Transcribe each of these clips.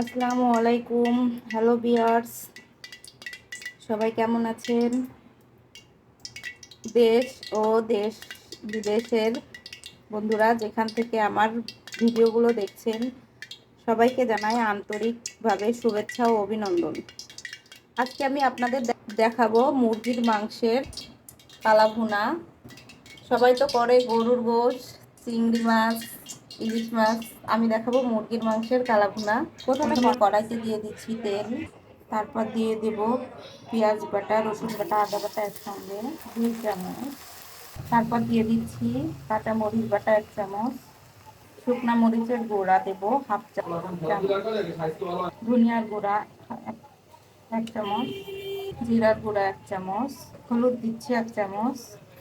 আসসালামু আলাইকুম। হ্যালো বিয়ার্স সবাই কেমন আছেন? দেশ ও দেশ বিদেশের বন্ধুরা যেখান থেকে আমার ভিডিওগুলো দেখছেন, সবাইকে জানাই আন্তরিকভাবে শুভেচ্ছা ও অভিনন্দন। আজকে আমি আপনাদের দেখাবো মুরগির মাংসের কালাভুনা। সবাই তো করে গরুর গোশ, চিংড়ি মাছ ইলিশ মাছ, আমি দেখাবো মুরগির মাংসের কালাভুনা। প্রথমে কড়াইতে দিয়ে দিচ্ছি তেল, তারপর দিয়ে দেব পেঁয়াজ বাটা, রসুন বাটা, আদা বাটা একসঙ্গে, দুই চামচ। তারপর দিয়ে দিচ্ছি কাঁচা মরিচ বাটা এক চামচ। শুকনা মরিচের গুঁড়া দেবো হাফ চামচ ধনিয়ার গুঁড়া এক- চামচ, জিরার গুঁড়া এক চামচ, হলুদ দিচ্ছি এক চামচ,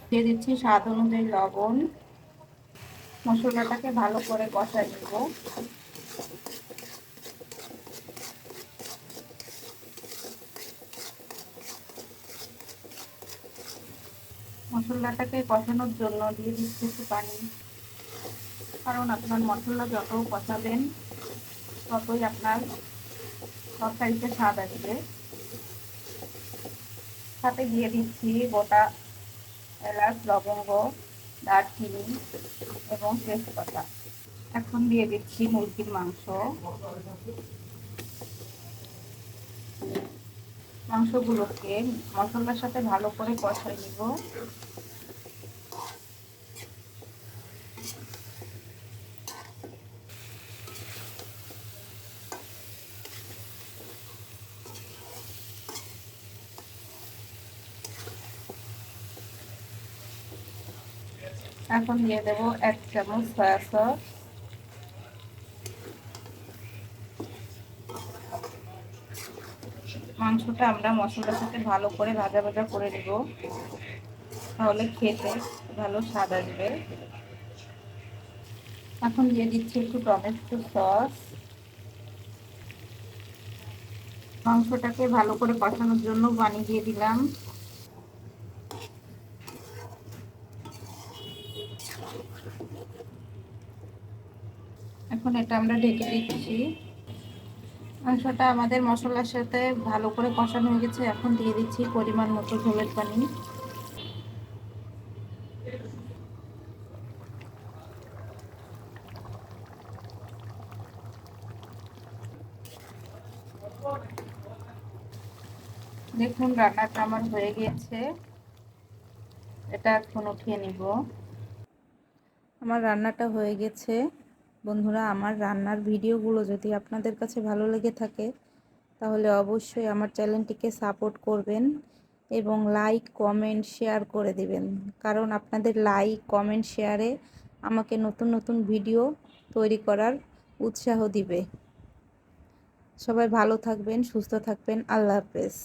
দিয়ে দিচ্ছি স্বাদ অনুযায়ী লবণ। মশলাটাকে ভালো করে কষাই দেবো মশলাটাকে কষানোর জন্য দিয়ে দিচ্ছি একটু পানি। কারণ আপনার মশলা যত কষাবেন, ততই আপনার তরকারিতে স্বাদ আসবে। সাথে দিয়ে দিচ্ছি গোটা এলাচ, লবঙ্গ। দারচিনি এবং তেজপাতা। এখন দিয়ে দিচ্ছি মুরগির মাংস। মাংসগুলোকে মশলার সাথে ভালো করে কষাই নিব। এখন দিয়ে দেব এক চামচ সয়া সস মাংসটা আমরা মশলার সাথে ভালো করে ভাজা ভাজা করে দেব তাহলে খেতে ভালো স্বাদ আসবে। এখন দিয়ে দিচ্ছি একটু টমেটো সস। মাংসটাকে ভালো করে কষানোর জন্য পানি দিয়ে দিলাম। এখন এটা আমরা ঢেকে দিচ্ছি। মাংসটা আমাদের মশলার সাথে ভালো করে কষানো হয়ে গেছে। এখন দিয়ে দিচ্ছি পরিমাণ মতো ঝোলের পানি। দেখুন, রান্নাটা আমার হয়ে গিয়েছে। এটা এখন উঠিয়ে নিব। আমার রান্নাটা হয়ে গেছে। বন্ধুরা, আমার রান্নার ভিডিওগুলো যদি আপনাদের কাছে ভালো লেগে থাকে, তাহলে অবশ্যই আমার চ্যানেলটিকে সাপোর্ট করবেন এবং লাইক, কমেন্ট, শেয়ার করে দিবেন। কারণ আপনাদের লাইক, কমেন্ট, শেয়ারে আমাকে নতুন নতুন ভিডিও তৈরি করার উৎসাহ দিবে। সবাই ভালো থাকবেন, সুস্থ থাকবেন। আল্লাহ হাফেজ।